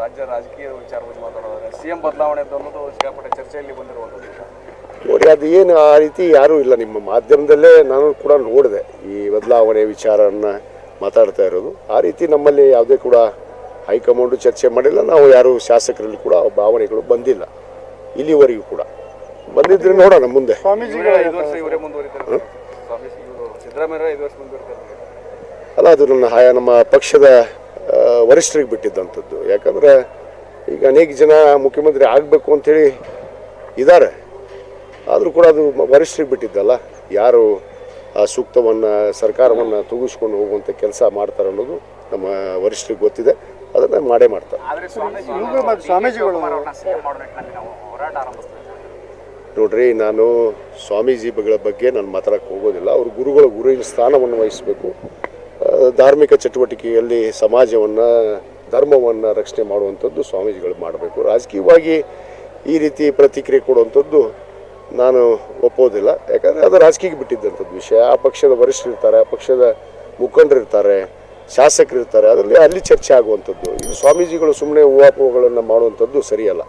ರಾಜ್ಯ ರಾಜಕೀಯ ವಿಚಾರ ಬಗ್ಗೆ ಮಾತಾಡೋದಾದ್ರೆ ಸಿಎಂ ಬದಲಾವಣೆ ಅಂತ ಅನ್ನೋದು ಸಿಕ್ಕಾಪಟ್ಟೆ ಚರ್ಚೆಯಲ್ಲಿ ಬಂದಿರುವಂಥದ್ದು. ವಿಷಯ ನೋಡಿ ಅದು ಏನು ಆ ರೀತಿ ಯಾರೂ ಇಲ್ಲ. ನಿಮ್ಮ ಮಾಧ್ಯಮದಲ್ಲೇ ನಾನು ಕೂಡ ನೋಡಿದೆ ಈ ಬದಲಾವಣೆ ವಿಚಾರನ ಮಾತಾಡ್ತಾ ಇರೋದು. ಆ ರೀತಿ ನಮ್ಮಲ್ಲಿ ಯಾವುದೇ ಕೂಡ ಹೈಕಮಾಂಡು ಚರ್ಚೆ ಮಾಡಿಲ್ಲ. ನಾವು ಯಾರು ಶಾಸಕರಲ್ಲಿ ಕೂಡ ಭಾವನೆಗಳು ಬಂದಿಲ್ಲ. ಇಲ್ಲಿವರೆಗೂ ಕೂಡ. ಬಂದಿದ್ರೆ ನೋಡೋಣ ಮುಂದೆ. ಅಲ್ಲ ಅದು ನನ್ನ ನಮ್ಮ ಪಕ್ಷದ ವರಿಷ್ಠರಿಗೆ ಬಿಟ್ಟಿದ್ದಂಥದ್ದು. ಯಾಕಂದರೆ ಈಗ ಅನೇಕ ಜನ ಮುಖ್ಯಮಂತ್ರಿ ಆಗಬೇಕು ಅಂಥೇಳಿ ಇದ್ದಾರೆ ಆದರೂ ಕೂಡ ಅದು ವರಿಷ್ಠರಿಗೆ ಬಿಟ್ಟಿದ್ದಲ್ಲ. ಯಾರು ಆ ಸೂಕ್ತವನ್ನು ಸರ್ಕಾರವನ್ನು ತೂಗಿಸ್ಕೊಂಡು ಹೋಗುವಂಥ ಕೆಲಸ ಮಾಡ್ತಾರೆ ಅನ್ನೋದು ನಮ್ಮ ವರಿಷ್ಠರಿಗೆ ಗೊತ್ತಿದೆ. ಅದನ್ನು ಮಾಡೇ ಮಾಡ್ತಾರೆ. ನೋಡ್ರಿ ನಾನು ಸ್ವಾಮೀಜಿಗಳ ಬಗ್ಗೆ ನಾನು ಮಾತಾಡೋಕ್ಕೆ ಹೋಗೋದಿಲ್ಲ. ಅವರು ಗುರುಗಳ ಗುರುವಿನ ಸ್ಥಾನವನ್ನು ವಹಿಸಬೇಕು. ಧಾರ್ಮಿಕ ಚಟುವಟಿಕೆಯಲ್ಲಿ ಸಮಾಜವನ್ನು, ಧರ್ಮವನ್ನು ರಕ್ಷಣೆ ಮಾಡುವಂಥದ್ದು ಸ್ವಾಮೀಜಿಗಳು ಮಾಡಬೇಕು. ರಾಜಕೀಯವಾಗಿ ಈ ರೀತಿ ಪ್ರತಿಕ್ರಿಯೆ ಕೊಡುವಂಥದ್ದು ನಾನು ಒಪ್ಪೋದಿಲ್ಲ. ಯಾಕಂದರೆ ಅದು ರಾಜಕೀಯಕ್ಕೆ ಬಿಟ್ಟಿದ್ದಂಥದ್ದು ವಿಷಯ. ಆ ಪಕ್ಷದ ವರಿಷ್ಠರಿರ್ತಾರೆ ಆ ಪಕ್ಷದ ಮುಖಂಡರು ಇರ್ತಾರೆ, ಶಾಸಕರು ಇರ್ತಾರೆ. ಅದರಲ್ಲಿ ಅಲ್ಲಿ ಚರ್ಚೆ ಆಗುವಂಥದ್ದು. ಇದು ಸ್ವಾಮೀಜಿಗಳು ಸುಮ್ಮನೆ ಊಹಾಪೋಹಗಳನ್ನು ಮಾಡುವಂಥದ್ದು ಸರಿಯಲ್ಲ.